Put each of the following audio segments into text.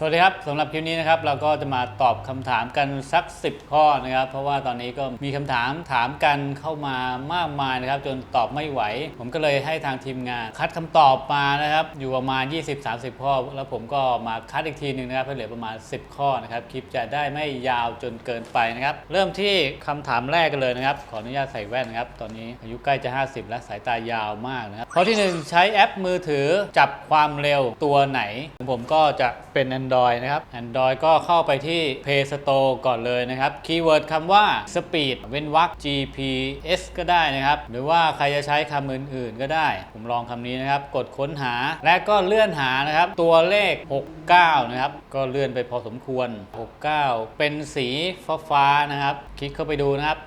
สวัสดีครับสำหรับคลิปนี้นะครับเราก็จะมาตอบคำถามกันสัก 10 ข้อนะครับ เพราะว่าตอนนี้ก็มีคำถามถามกันเข้ามามากมายนะครับ จนตอบไม่ไหว ผมก็เลยให้ทางทีมงาน คัดคำตอบมานะครับ อยู่ประมาณ 20-30 ข้อ แล้วผมก็มาคัดอีกทีหนึ่งนะครับเหลือประมาณ 10 ข้อนะครับคลิปจะได้ไม่ยาวจนเกินไปนะครับ เริ่มที่คำถามแรกกันเลยนะครับ ขออนุญาตใส่แว่นนะครับตอนนี้อายุใกล้จะ 50 และสายตายาวมากนะครับข้อที่หนึ่งใช้แอปมือถือจับความเร็วตัวไหน ผมก็จะเป็น Android นะครับ Android ก็เข้าไปที่ Play Store ก่อนเลยนะครับ คีย์เวิร์ดคำว่า Speed เว้นวรรค GPS ก็ได้นะครับ หรือว่าใครจะใช้คำอื่นๆก็ได้ ผมลองคำนี้นะครับ กดค้นหา และก็เลื่อนหานะครับ ตัวเลข 69 นะครับ ก็เลื่อนไปพอสมควร 69 เป็นสีฟ้าๆนะครับ คลิกเข้าไปดูนะครับ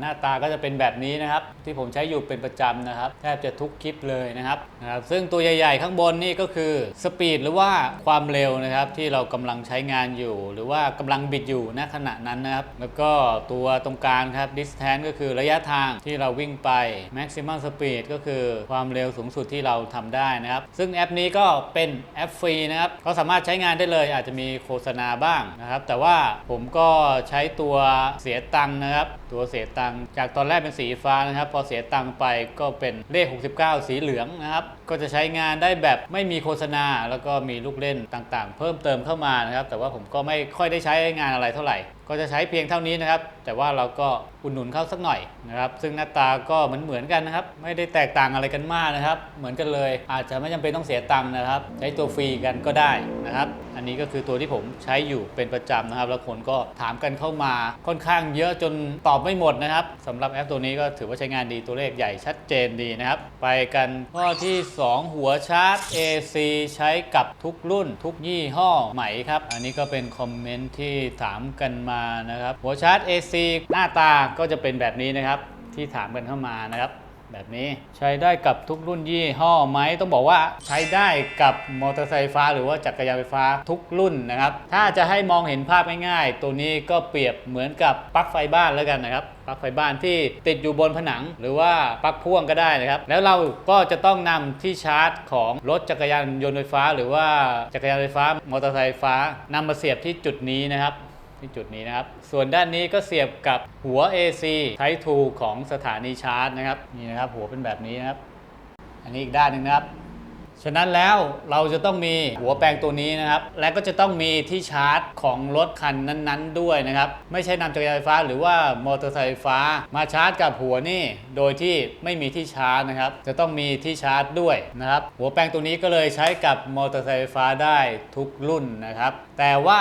หน้าตาก็จะเป็นแบบนี้นะครับ ที่ผมใช้อยู่เป็นประจำนะครับแทบจะทุกคลิปเลยนะครับนะครับซึ่งตัวใหญ่ๆ ข้างบนนี่ก็คือสปีดหรือว่าความเร็วนะครับที่เรากำลังใช้งานอยู่ หรือว่ากำลังบิดอยู่ณขณะนั้นนะครับ แล้วก็ตัวตรงกลางครับ distance ก็คือระยะทางที่เราวิ่งไป maximum speed ก็คือความเร็วสูงสุดที่เราทำได้นะครับ ซึ่งแอปนี้ก็เป็นแอปฟรีนะครับก็สามารถใช้งานได้เลยอาจจะมีโฆษณาบ้างนะครับ แต่ว่าผมก็ใช้ตัวเสียตังค์นะครับ ตัวเสียตังค์จากตอนแรกเป็นสีฟ้านะครับ พอเสียตังค์ไปก็เป็นเลข 69 สีเหลืองนะครับ ก็จะใช้งานได้แบบไม่มีโฆษณา แล้วก็มีลูกเล่นต่างๆ เพิ่มเติมเข้ามานะครับ แต่ว่าผมก็ไม่ค่อยได้ใช้งานอะไรเท่าไหร่ ก็จะใช้เพียงเท่านี้นะครับ แต่ว่าเราก็อุดหนุนเข้าสักหน่อยนะครับ ซึ่งหน้าตาก็เหมือนเหมือนๆกันนะครับ ไม่ได้แตกต่างอะไรกันมากนะครับ เหมือนกันเลย อาจจะไม่จำเป็นต้องเสียตังค์นะครับ ใช้ตัวฟรีกันก็ได้นะครับ อันนี้ก็คือตัวที่ผมใช้อยู่เป็นประจำนะครับ แล้วคนก็ถามกันเข้ามาค่อนข้างเยอะจนตอบไม่หมดนะครับสำหรับแอปตัวนี้ก็ถือว่าใช้งานดีตัวเลขใหญ่ชัดเจนดีนะครับ ไปกันข้อที่2 หัวชาร์จ AC ใช้กับทุกรุ่น ทุกยี่ห้อไหมครับ อันนี้ก็เป็นคอมเมนต์ที่ถามกันมานะครับ หัวชาร์จ AC หน้าตาก็จะเป็นแบบนี้นะครับ ที่ถามกันเข้ามานะครับ แบบนี้ใช้ได้กับทุกรุ่นยี่ห้อไหมต้องบอกว่าใช้ได้กับมอเตอร์ไซค์ไฟฟ้า หรือว่าจักรยานไฟฟ้าทุกรุ่นนะครับ ถ้าจะให้มองเห็นภาพง่ายๆ ตัวนี้ก็เปรียบเหมือนกับปลั๊กไฟบ้านแล้วกันนะครับปลั๊กไฟบ้านที่ติดอยู่บนผนัง หรือว่าปลั๊กพ่วงก็ได้นะครับ แล้วเราก็จะต้องนำที่ชาร์จของรถจักรยานยนต์ไฟฟ้า หรือว่าจักรยานไฟฟ้ามอเตอร์ไซค์ไฟฟ้านำมาเสียบที่จุดนี้นะครับ ที่จุดนี้นะครับ ส่วนด้านนี้ก็เสียบกับหัว AC Type 2ของสถานีชาร์จนะครับนี่นะครับ หัวเป็นแบบนี้นะครับ อันนี้อีกด้านหนึ่งนะครับ ฉะนั้นแล้วเราจะต้องมีหัวแปลงตัวนี้นะครับ และก็จะต้องมีที่ชาร์จของรถคันนั้นๆ ด้วยนะครับ ไม่ใช่นำจักรยานไฟฟ้าหรือว่ามอเตอร์ไซค์ไฟฟ้า มาชาร์จกับหัวนี่ โดยที่ไม่มีที่ชาร์จนะครับ จะต้องมีที่ชาร์จด้วยนะครับ หัวแปลงตัวนี้ก็เลยใช้กับมอเตอร์ไซค์ไฟฟ้าได้ทุกรุ่นนะครับ แต่ว่า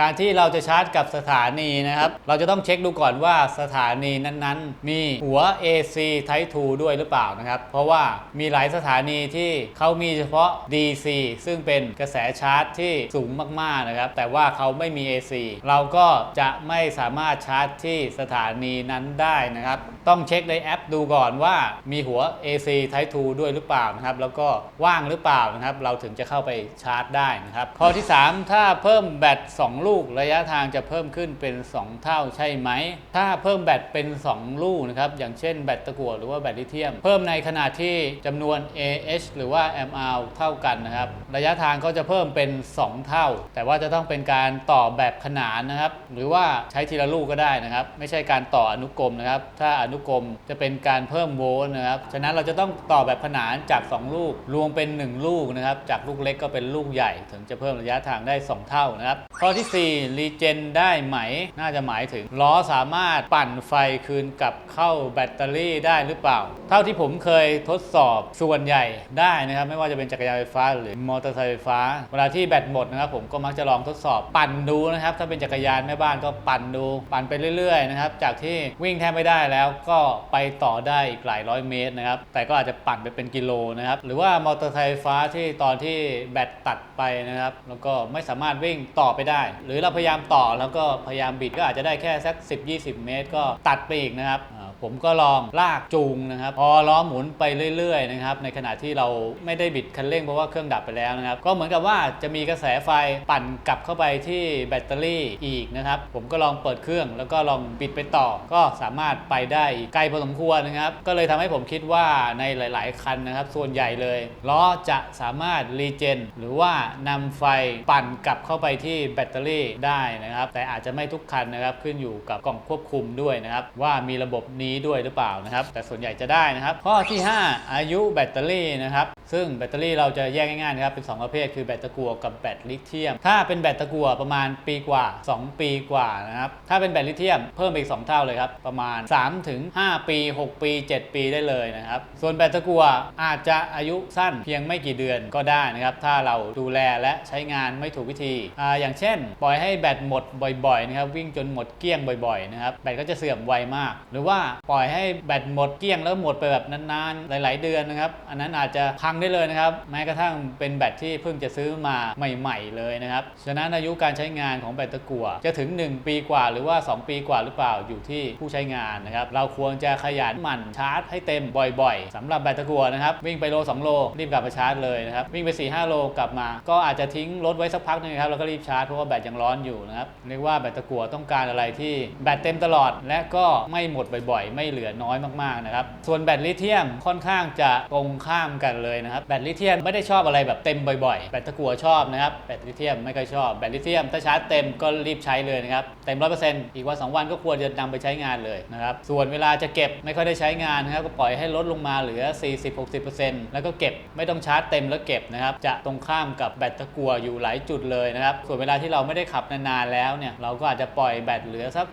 การที่เราจะชาร์จกับสถานีนะครับ เราจะต้องเช็คดูก่อนว่าสถานีนั้นๆ มีหัว AC Type 2 ด้วยหรือเปล่านะครับ เพราะว่ามีหลายสถานีที่เขามีเฉพาะ DC ซึ่งเป็นกระแสชาร์จที่สูงมากๆนะครับ แต่ว่าเขาไม่มี AC เราก็จะไม่สามารถชาร์จที่สถานีนั้นได้นะครับ ต้องเช็คในแอปดูก่อนว่ามีหัว AC Type 2 ด้วยหรือเปล่านะครับ แล้วก็ว่างหรือเปล่านะครับ เราถึงจะเข้าไปชาร์จได้นะครับ ข้อที่ 3 ถ้าเพิ่มแบต2ลูกลูกระยะทางจะเพิ่มขึ้นเป็น 2 เท่าใช่ไหม ถ้าเพิ่มแบตเป็น 2 ลูกนะครับ อย่างเช่นแบตตะกั่วหรือว่าแบตลิเธียม เพิ่มในขณะที่จำนวน AH หรือว่า mAh เท่ากันนะครับ ระยะทางก็จะเพิ่มเป็น 2 เท่า แต่ว่าจะต้องเป็นการต่อแบบขนานนะครับ หรือว่าใช้ทีละลูกก็ได้นะครับ ไม่ใช่การต่ออนุกรมนะครับ ถ้าอนุกรมจะเป็นการเพิ่มโวลต์นะครับ ฉะนั้นเราจะต้องต่อแบบขนานจาก 2 ลูก รวมเป็น 1 ลูกนะครับ จากลูกเล็กก็เป็นลูกใหญ่ ถึงจะเพิ่มระยะทางได้ 2 เท่านะครับ ข้อที่4รีเจนได้ไหม น่าจะหมายถึงล้อสามารถปั่นไฟคืนกลับเข้าแบตเตอรี่ได้หรือเปล่า เท่าที่ผมเคยทดสอบส่วนใหญ่ได้นะครับ ไม่ว่าจะเป็นจักรยานไฟฟ้าหรือมอเตอร์ไซค์ไฟฟ้า เวลาที่แบตหมดนะครับผมก็มักจะลองทดสอบปั่นดูนะครับ ถ้าเป็นจักรยานแม่บ้านก็ปั่นดู ปั่นไปเรื่อยๆนะครับจากที่วิ่งแทบไม่ได้แล้วก็ไปต่อได้อีกหลายร้อยเมตรนะครับแต่ก็อาจจะปั่นไปเป็นกิโลนะครับหรือว่ามอเตอร์ไซค์ไฟฟ้าที่ตอนที่แบตตัดไปนะครับแล้วก็ไม่สามารถวิ่งต่อไปได้หรือเราพยายามต่อแล้วก็พยายามบิดก็อาจจะได้แค่สัก 10-20 เมตร ก็ตัดไปอีกนะครับ ผมก็ลองลากจูงนะครับ พอล้อหมุนไปเรื่อยๆนะครับ ในขณะที่เราไม่ได้บิดคันเร่งเพราะว่าเครื่องดับไปแล้วนะครับ ก็เหมือนกับว่าจะมีกระแสไฟปั่นกลับเข้าไปที่แบตเตอรี่อีกนะครับ ผมก็ลองเปิดเครื่องแล้วก็ลองบิดไปต่อ ก็สามารถไปได้ไกลพอสมควรนะครับ ก็เลยทำให้ผมคิดว่าในหลาย ๆ คันนะครับ ส่วนใหญ่เลยล้อจะสามารถรีเจนหรือว่านำไฟปั่นกลับเข้าไปที่แบตเตอรี่ได้นะครับ แต่อาจจะไม่ทุกคันนะครับขึ้นอยู่กับกล่องควบคุมด้วยนะครับว่ามีระบบนี้ด้วยหรือเปล่านะครับ แต่ส่วนใหญ่จะได้นะครับ ข้อที่ 5 อายุแบตเตอรี่นะครับ ซึ่งแบตเตอรี่เราจะแยกง่ายๆนะครับเป็น 2 ประเภท คือแบตตะกั่วกับแบตลิเธียม ถ้าเป็นแบตตะกั่วประมาณปีกว่า 2 ปีกว่านะครับ ถ้าเป็นแบตลิเธียมเพิ่มไปอีก 2 เท่าเลยครับ ประมาณ 3 ถึง 5 ปี 6 ปี 7 ปีได้เลยนะครับ ส่วนแบตตะกั่วอาจจะอายุสั้นเพียงไม่กี่เดือนก็ได้นะครับ ถ้าเราดูแลและใช้งานไม่ถูกวิธีออย่างเช่น ปล่อยให้แบตหมดบ่อยๆนะครับวิ่งจนหมดเกลี้ยงบ่อยๆนะครับแบตก็จะเสื่อมไวมาก หรือว่าปล่อยให้แบตหมดเกลี้ยงแล้วหมดไปแบบนานๆหลาย ๆ เดือนนะครับอันนั้นอาจจะพังได้เลยนะครับ แม้กระทั่งเป็นแบตที่เพิ่งจะซื้อมาใหม่ ๆ เลยนะครับ ฉะนั้นอายุการใช้งานของแบตตะกั่วจะถึง 1 ปีกว่าหรือว่า 2 ปีกว่าหรือเปล่าอยู่ที่ผู้ใช้งานนะครับ เราควรจะขยันหมั่นชาร์จให้เต็มบ่อยๆสำหรับแบตตะกั่วนะครับ วิ่งไปโล 2 โล รีบกลับมาชาร์จเลยนะครับ วิ่งไป 4-5 โลกลับมา ก็อาจจะทิ้งรถไว้สักพักหนึงครับแล้วก็รีบชาร์จเพราะว่าแบตยังร้อนอยู่นะครับเรียกว่าแบตตะกั่วต้องการอะไรที่แบตเต็มตลอด และก็ไม่หมดบ่อยๆ ไม่เหลือน้อยมากๆนะครับส่วนแบตลิเธียมค่อนข้างจะตรงข้ามกันเลยนะครับแบตลิเธียมไม่ได้ชอบอะไรแบบเต็มบ่อยๆ แบตตะกัวชอบนะครับแบตลิเธียมไม่ค่อยชอบแบตลิเธียมถ้าชาร์จเต็มก็รีบใช้เลยนะครับเต็มร้อยเปอร์เซ็นต์อีกวันสองวันก็ควรจะนำไปใช้งานเลยนะครับส่วนเวลาจะเก็บไม่ค่อยได้ใช้งานนะครับก็ปล่อยให้ลดลงมาเหลือ 40-60%แล้วก็เก็บไม่ต้องชาร์จเต็มแล้วเก็บนะครับจะตรงข้ามกับแบตตะกัวอยู่หลายจุดเลยนะครับส่วนเวลาที่เราไม่ได้ขับนานๆแล้วเนี่ยเราก็อาจจะปล่อยแบตเหลือสัก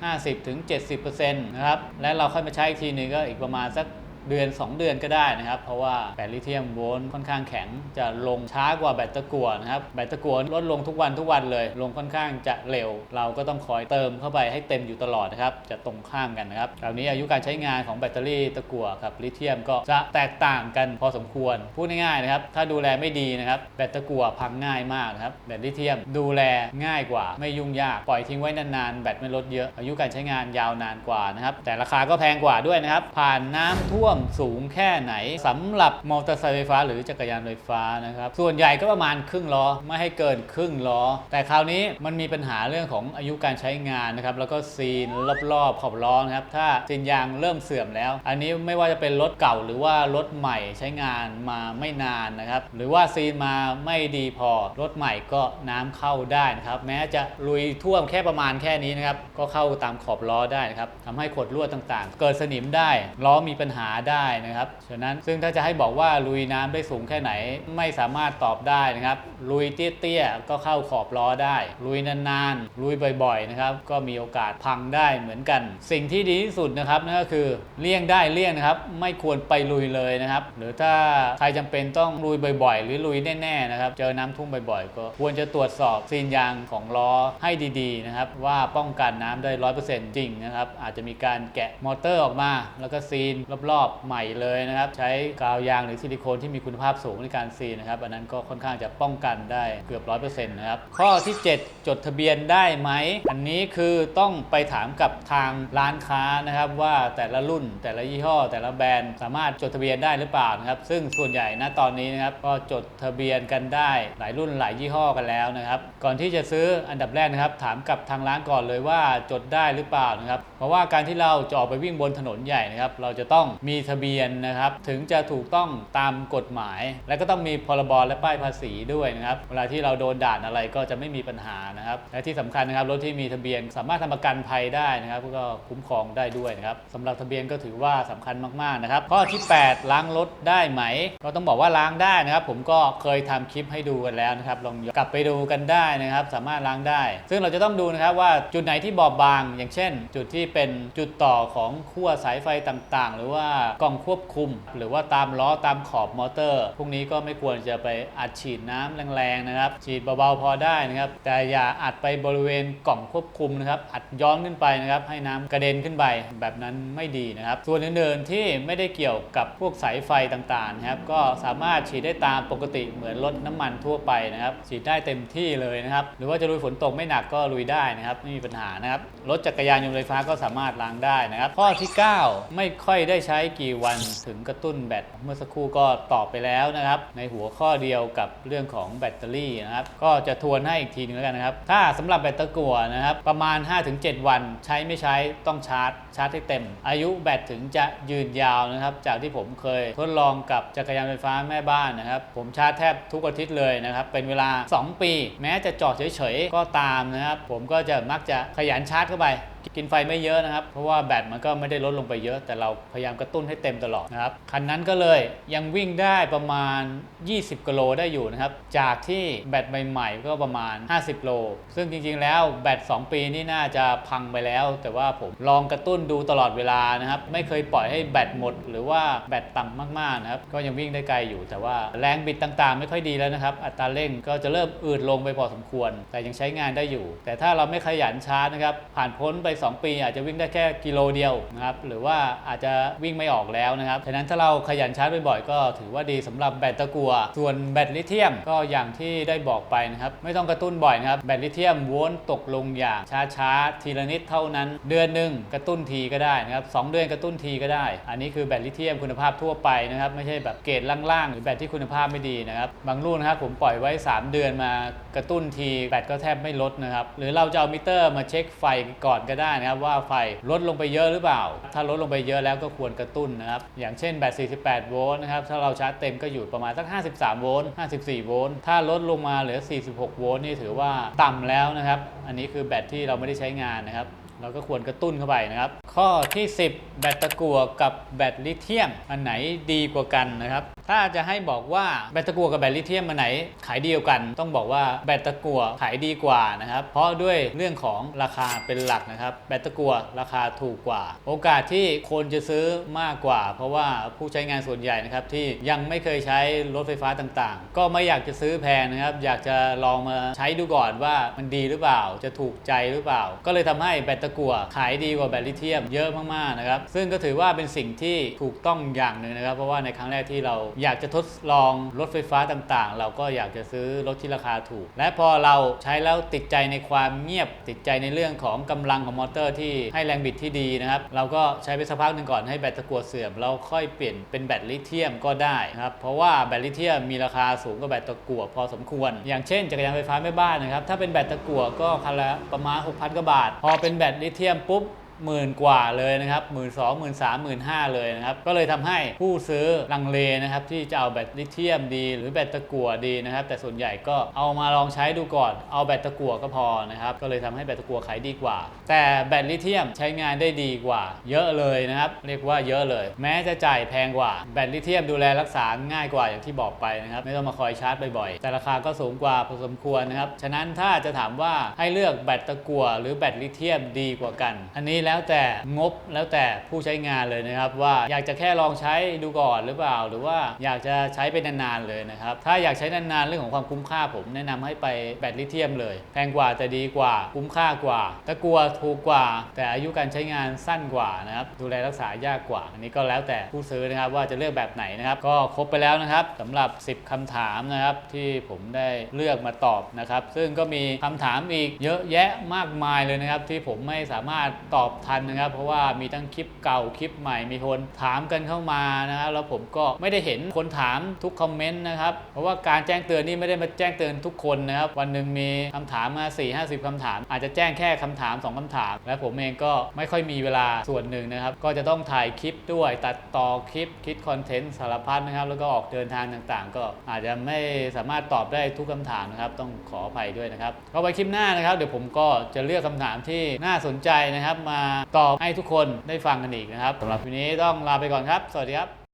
50-70%นะครับและเราค่อยมาใช้อีกทีนึงก็อีกประมาณสัก เดือน 2 เดือนก็ได้นะครับ เพราะว่าแบตลิเธียมโวลต์ค่อนข้างแข็งจะลงช้ากว่าแบตตะกั่วนะครับ แบตตะกั่วลดลงทุกวันทุกวันเลย ลงค่อนข้างจะเร็ว เราก็ต้องคอยเติมเข้าไปให้เต็มอยู่ตลอดนะครับ จะตรงข้ามกันนะครับ คราวนี้อายุการใช้งานของแบตเตอรี่ตะกั่วกับลิเธียมก็จะแตกต่างกันพอสมควร พูดง่ายๆนะครับ ถ้าดูแลไม่ดีนะครับ แบตตะกั่วพังง่ายมากนะครับ แบตลิเธียมดูแลง่ายกว่า ไม่ยุ่งยาก ปล่อยทิ้งไว้นานๆ แบตไม่ลดเยอะ อายุการใช้งานยาวนานกว่านะครับ แต่ราคาก็แพงกว่าด้วยนะครับ ผ่านน้ำท่วมสูงแค่ไหนสำหรับมอเตอร์ไซค์ไฟฟ้า หรือจักรยานไฟฟ้านะครับ ส่วนใหญ่ก็ประมาณครึ่งล้อไม่ให้เกินครึ่งล้อ แต่คราวนี้มันมีปัญหาเรื่องของอายุการใช้งานนะครับ แล้วก็ซีนรอบๆขอบล้อนะครับ ถ้าซีนยางเริ่มเสื่อมแล้ว อันนี้ไม่ว่าจะเป็นรถเก่าหรือว่ารถใหม่ใช้งานมาไม่นานนะครับ หรือว่าซีนมาไม่ดีพอ รถใหม่ก็น้ำเข้าได้นะครับ แม้จะลุยท่วมแค่ประมาณแค่นี้นะครับ ก็เข้าตามขอบล้อได้นะครับทำให้ขดลวดต่างๆ เกิดสนิมได้ ล้อมีปัญหาได้นะครับ ฉะนั้นซึ่งถ้าจะให้บอกว่าลุยน้ำได้สูงแค่ไหน ไม่สามารถตอบได้นะครับ ลุยเตี้ยๆก็เข้าขอบล้อได้ ลุยนานๆ ลุยบ่อยๆนะครับ ก็มีโอกาสพังได้เหมือนกัน สิ่งที่ดีที่สุดนะครับนั่นก็คือเลี่ยงได้เลี่ยงนะครับ ไม่ควรไปลุยเลยนะครับ หรือถ้าใครจำเป็นต้องลุยบ่อยๆ หรือลุยแน่ๆนะครับ เจอน้ำท่วมบ่อยๆ ก็ควรจะตรวจสอบซีนยางของล้อให้ดีๆนะครับ ว่าป้องกันน้ำได้ร้อยเปอร์เซ็นต์จริงนะครับ อาจจะมีการแกะมอเตอร์ออกมา แล้วก็ซีนรอบๆใหม่เลยนะครับ ใช้กาวยางหรือซิลิโคนที่มีคุณภาพสูงในการซีนนะครับ อันนั้นก็ค่อนข้างจะป้องกันได้เกือบร้อยเปอร์เซ็นต์นะครับ ข้อที่ 7 จดทะเบียนได้ไหม อันนี้คือต้องไปถามกับทางร้านค้านะครับ ว่าแต่ละรุ่นแต่ละยี่ห้อ แต่ละแบรนด์สามารถจดทะเบียนได้หรือเปล่านะครับ ซึ่งส่วนใหญ่ณตอนนี้นะครับก็จดทะเบียนกันได้หลายรุ่นหลายยี่ห้อกันแล้วนะครับ ก่อนที่จะซื้ออันดับแรกนะครับ ถามกับทางร้านก่อนเลยว่าจดได้หรือเปล่านะครับ เพราะว่าการที่เราจะออกไปวิ่งบนถนนใหญ่นะครับ เราจะต้องมีีทะเบียนนะครับ ถึงจะถูกต้องตามกฎหมาย และก็ต้องมีพรบและป้ายภาษีด้วยนะครับ เวลาที่เราโดนด่านอะไรก็จะไม่มีปัญหานะครับ และที่สำคัญนะครับรถที่มีทะเบียนสามารถทำประกันภัยได้นะครับก็คุ้มครองได้ด้วยนะครับสำหรับทะเบียนก็ถือว่าสำคัญมากๆนะครับข้อที่ 8 ล้างรถได้ไหมก็ต้องบอกว่าล้างได้นะครับ ผมก็เคยทำคลิปให้ดูกันแล้วนะครับลองกลับไปดูกันได้นะครับ สามารถล้างได้ ซึ่งเราจะต้องดูนะครับว่าจุดไหนที่บอบบาง อย่างเช่น จุดที่เป็นจุดต่อของขั้วสายไฟต่างๆ หรือว่ากล่องควบคุม หรือว่าตามล้อตามขอบมอเตอร์ พวกนี้ก็ไม่ควรจะไปอัดฉีดน้ำแรงๆนะครับ ฉีดเบาๆพอได้นะครับ แต่อย่าอัดไปบริเวณกล่องควบคุมนะครับ อัดย้อนขึ้นไปนะครับ ให้น้ำกระเด็นขึ้นไปแบบนั้นไม่ดีนะครับ ส่วนอื่นๆที่ไม่ได้เกี่ยวกับพวกสายไฟต่างๆนะครับ ก็สามารถฉีดได้ตามปกติเหมือนรถน้ำมันทั่วไปนะครับ ฉีดได้เต็มที่เลยนะครับ หรือว่าจะลุยฝนตกไม่หนักก็ลุยได้นะครับ ไม่มีปัญหานะครับ รถจักรยานยนต์ไฟฟ้าก็สามารถล้างได้นะครับ ข้อที่ 9 ไม่ค่อยได้ใช้กี่วันถึงกระตุ้นแบต เมื่อสักครู่ก็ตอบไปแล้วนะครับ ในหัวข้อเดียวกับเรื่องของแบตเตอรี่นะครับ ก็จะทวนให้อีกทีหนึงแล้วกันนะครับ ถ้าสำหรับแบตตะกั่วนะครับ ประมาณ 5-7 วัน ใช้ไม่ใช้ต้องชาร์จ ชาร์จให้เต็ม อายุแบตถึงจะยืนยาวนะครับ จากที่ผมเคยทดลองกับจักรยานไฟฟ้าแม่บ้านนะครับ ผมชาร์จแทบทุกอาทิตย์เลยนะครับ เป็นเวลา 2 ปี แม้จะจอดเฉยๆก็ตามนะครับ ผมก็จะมักจะขยันชาร์จเข้าไป กินไฟไม่เยอะนะครับ เพราะว่าแบตมันก็ไม่ได้ลดลงไปเยอะ แต่เราพยายามกระตุ้นให้เต็มตลอดนะครับ คันนั้นก็เลยยังวิ่งได้ประมาณ 20กิโลได้อยู่นะครับ จากที่แบตใหม่ๆก็ประมาณ 50โล ซึ่งจริงๆแล้วแบต2 ปีนี่น่าจะพังไปแล้ว แต่ว่าผมลองกระตุ้นดูตลอดเวลานะครับ ไม่เคยปล่อยให้แบตหมด หรือว่าแบตต่ำมากๆนะครับ ก็ยังวิ่งได้ไกลอยู่ แต่ว่าแรงบิดต่างๆ ไม่ค่อยดีแล้วนะครับ อัตราเร่งก็จะเริ่มอืดลงไปพอสมควร แต่ยังใช้งานได้อยู่ แต่ถ้าเราไม่ขยันชาร์จนะครับ ผ่านพ้นไป2 ปี อาจจะวิ่งได้แค่กิโลเดียวนะครับหรือว่าอาจจะวิ่งไม่ออกแล้วนะครับฉะนั้นถ้าเราขยันชาร์จบ่อยๆก็ถือว่าดีสำหรับแบตตะกัว ส่วนแบตลิเธียมก็อย่างที่ได้บอกไปนะครับไม่ต้องกระตุ้นบ่อยนะครับแบตลิเธียมโวลต์ตกลงอย่างช้าๆทีละนิดเท่านั้น เดือนหนึ่งกระตุ้นทีก็ได้นะครับสองเดือนกระตุ้นทีก็ได้ อันนี้คือแบตลิเธียมคุณภาพทั่วไปนะครับไม่ใช่แบบเกรดล่างๆ หรือแบตที่คุณภาพไม่ดีนะครับบางรุ่นนะครับผมปล่อยไว้ 3 เดือนมากระตุ้นทีแบตก็แทบไม่ลดนะครับหรือเราจะเอามิเตอร์มาเช็คไฟก่อนก็ได้นะครับว่าไฟลดลงไปเยอะหรือเปล่า ถ้าลดลงไปเยอะแล้วก็ควรกระตุ้นนะครับ อย่างเช่นแบต 48 โวลต์นะครับ ถ้าเราชาร์จเต็มก็อยู่ประมาณสัก 53 โวลต์ 54 โวลต์ ถ้าลดลงมาเหลือ 46 โวลต์นี่ถือว่าต่ำแล้วนะครับ อันนี้คือแบตที่เราไม่ได้ใช้งานนะครับ เราก็ควรกระตุ้นเข้าไปนะครับ ข้อที่ 10 แบตตะกั่วกับแบตลิเธียม อันไหนดีกว่ากันนะครับ ถ้าจะให้บอกว่าแบตตะกั่วกับแบตลิเธียมอันไหนขายดีกว่ากัน ต้องบอกว่าแบตตะกั่วขายดีกว่านะครับ เพราะด้วยเรื่องของราคาเป็นหลักนะครับ แบตตะกั่วราคาถูกกว่า โอกาสที่คนจะซื้อมากกว่า เพราะว่าผู้ใช้งานส่วนใหญ่นะครับที่ยังไม่เคยใช้รถไฟฟ้าต่างๆ ก็ไม่อยากจะซื้อแพงนะครับ อยากจะลองมาใช้ดูก่อนว่ามันดีหรือเปล่า จะถูกใจหรือเปล่า ก็เลยทำให้แบตตะกั่วขายดีกว่าแบตลิเธียมเยอะมากๆนะครับซึ่งก็ถือว่าเป็นสิ่งที่ถูกต้องอย่างหนึ่งนะครับ เพราะว่าในครั้งแรกที่เราอยากจะทดลองรถไฟฟ้าต่างๆ เราก็อยากจะซื้อรถที่ราคาถูก และพอเราใช้แล้วติดใจในความเงียบติดใจในเรื่องของกำลังของมอเตอร์ที่ให้แรงบิดที่ดีนะครับเราก็ใช้ไปสักพักหนึ่งก่อนให้แบตตะกั่วเสื่อมเราค่อยเปลี่ยนเป็นแบตลิเธียมก็ได้นะครับเพราะว่าแบตลิเธียมมีราคาสูงกว่าแบตตะกั่วพอสมควร อย่างเช่นจักรยานไฟฟ้าแม่บ้านนะครับถ้าเป็นแบตตะกั่วก็คันละประมาณ 6,000กว่าบาท พอเป็นแบตลิเทียมปุ๊บ หมื่นกว่าเลยนะครับหมื่นสองหมื่นสามหมื่นห้าเลยนะครับก็เลยทำให้ผู้ซื้อลังเลนะครับที่จะเอาแบตลิเธียมดี หรือแบตตะกั่วดีนะครับแต่ส่วนใหญ่ก็เอามาลองใช้ดูก่อน เอาแบตตะกั่วก็พอนะครับก็เลยทำให้แบตตะกั่วขายดีกว่า แต่แบตลิเธียมใช้งานได้ดีกว่า เยอะเลยนะครับเรียกว่าเยอะเลย แม้จะจ่ายแพงกว่าแบตลิเธียมดูแลรักษาง่ายกว่าอย่างที่บอกไปนะครับไม่ต้องมาคอยชาร์จบ่อยๆแต่ราคาก็สูงกว่าพอสมควรนะครับฉะนั้นถ้าจะถามว่าให้เลือกแบตตะกั่วหรือแบตลิเธียมดีกว่ากัน อันนี้แล้วแต่งบแล้วแต่ผู้ใช้งานเลยนะครับ ว่าอยากจะแค่ลองใช้ดูก่อนหรือเปล่า หรือว่าอยากจะใช้ไปนานๆเลยนะครับ ถ้าอยากใช้นานๆเรื่องของความคุ้มค่าผมแนะนำให้ไปแบตลิเธียมเลย แพงกว่าแต่ดีกว่าคุ้มค่ากว่าตะกัวถูกกว่า แต่อายุการใช้งานสั้นกว่านะครับดูแลรักษายากกว่า อันนี้ก็แล้วแต่ผู้ซื้อนะครับว่าจะเลือกแบบไหนนะครับ ก็ครบไปแล้วนะครับสำหรับ 10คำถามนะครับที่ผมได้เลือกมาตอบนะครับ ซึ่งก็มีคำถามอีกเยอะแยะมากมายเลยนะครับ ที่ผมไม่สามารถตอบทันนะครับ เพราะว่ามีทั้งคลิปเก่าคลิปใหม่มีคนถามกันเข้ามานะครับแล้วผมก็ไม่ได้เห็นคนถามทุกคอมเมนต์นะครับเพราะว่าการแจ้งเตือนนี่ไม่ได้มาแจ้งเตือนทุกคนนะครับ วันหนึ่งมีคำถามมา4 50คำถาม อาจจะแจ้งแค่คำถาม 2คำถาม และผมเองก็ไม่ค่อยมีเวลาส่วนหนึ่งนะครับ ก็จะต้องถ่ายคลิปด้วยตัดต่อคลิปคิดคอนเทนต์สารพัดนะครับ แล้วก็ออกเดินทางต่างๆ ก็อาจจะไม่สามารถตอบได้ทุกคำถามนะครับ ต้องขออภัยด้วยนะครับก็ไว้คลิปหน้านะครับ เดี๋ยวผมก็จะเลือกคำถามที่น่าสนใจนะครับมาตอบให้ทุกคนได้ฟังกันอีกนะครับสำหรับวันนี้ต้องลาไปก่อนครับ สวัสดีครับ